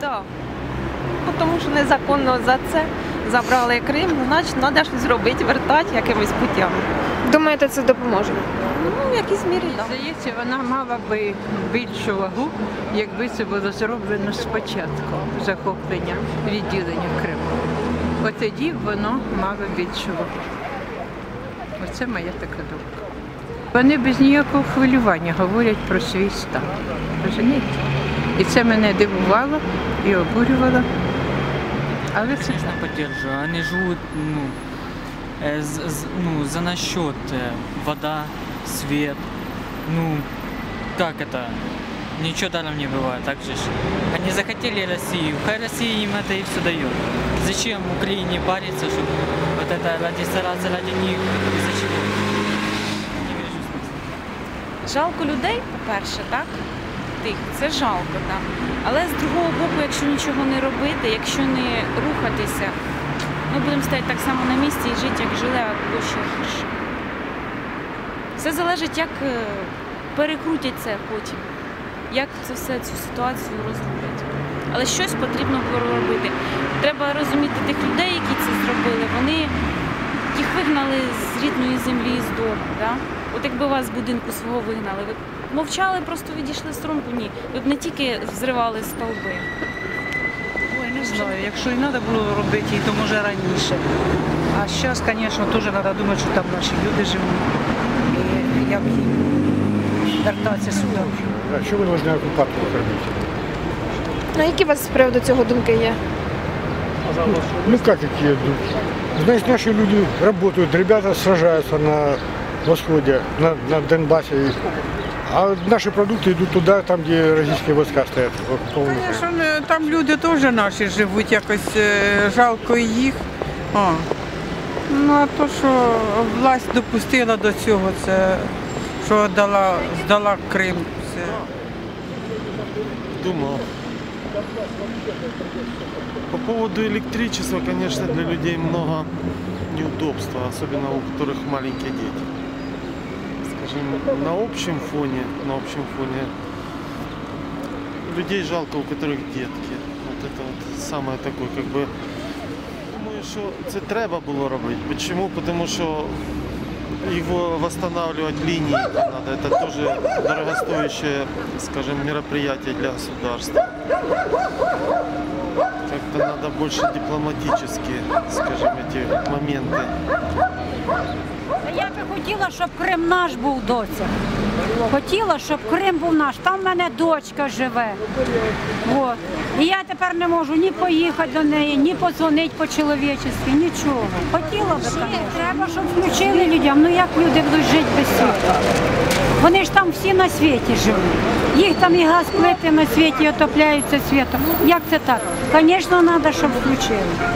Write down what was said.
Да. Ну, Тому що незаконно за це забрали Крим, значить треба щось зробити, вертати якимись путями. Думаєте, це допоможе? Ну, в якійсь мірі так. Здається, вона мала би більшу вагу, якби це було зроблено спочатку захоплення відділення Криму. От тоді воно мало більшу вагу. Оце моя така думка. Вони без ніякого хвилювання говорять про свій стан. Розумієте? І це мене дивувало і обурювало. Але це Конечно, поддерживаю. Они живут, ну, э, з- з- ну, за насчет э, вода, свет. Ну, как это? Ничего даром не бывает, так же. ж. Они захотели Россию, хай Россия им это и все дает. Зачем Украине париться, чтобы вот это ради стараться ради них, из-за чего? Не вижу смысла. Жалко людей, по-перше, так? Тих, це жалко, так. Але з другого боку, якщо нічого не робити, якщо не рухатися, ми будемо стояти так само на місці і жити, як жили, або ще гірше. Все залежить, як е, перекрутять це потім, як це все цю ситуацію розроблять. Але щось потрібно робити. Треба розуміти тих людей, які це зробили. Вони вигнали з рідної землі, з дому. Да? От якби вас з будинку свого вигнали, ви б мовчали, просто відійшли в сторонку? Ні. Ви б не тільки взривали стовби. Ой, не знаю. Якщо і треба було робити, то може раніше. А зараз, звісно, теж треба думати, що там наші люди живуть. І як їм вертатися сюди. А що ви повинні окупацію робити? Ну, які у вас з приводу цього думки є? Ну как какие думки? Значит, наши люди работают, ребята сражаются на восходе, на, на Донбассе. А наши продукты идут туда, там, где российские войска стоят. Вот, полный. Звісно, не- там люди теж наші живуть, якось е, жалко їх. О. Ну а то, що власть допустила до цього, це що дала, здала Крим. Це... Думал. По поводу электричества, конечно, для людей много неудобства, особенно у которых маленькие дети. Скажем, на общем фоне, на общем фоне людей жалко, у которых детки. Вот это вот самое такое, как бы. Думаю, що це треба було робити. Почему? Потому що его восстанавливать линии надо. Это тоже дорогостоящее, скажем, мероприятие для государства. Как-то надо больше дипломатически, скажем, эти моменты. Я би хотіла, щоб Крим наш був доця. Хотіла, щоб Крим був наш. Там в мене дочка живе. От. І я тепер не можу ні поїхати до неї, ні подзвонити по-чоловічески, нічого. Хотіла б, звісно. Треба, щоб включили людям. Ну як люди будуть жити без світла? Вони ж там всі на світі живуть. Їх там і газ плити на світі, і отопляються світом. Як це так? Звісно, треба, щоб включили.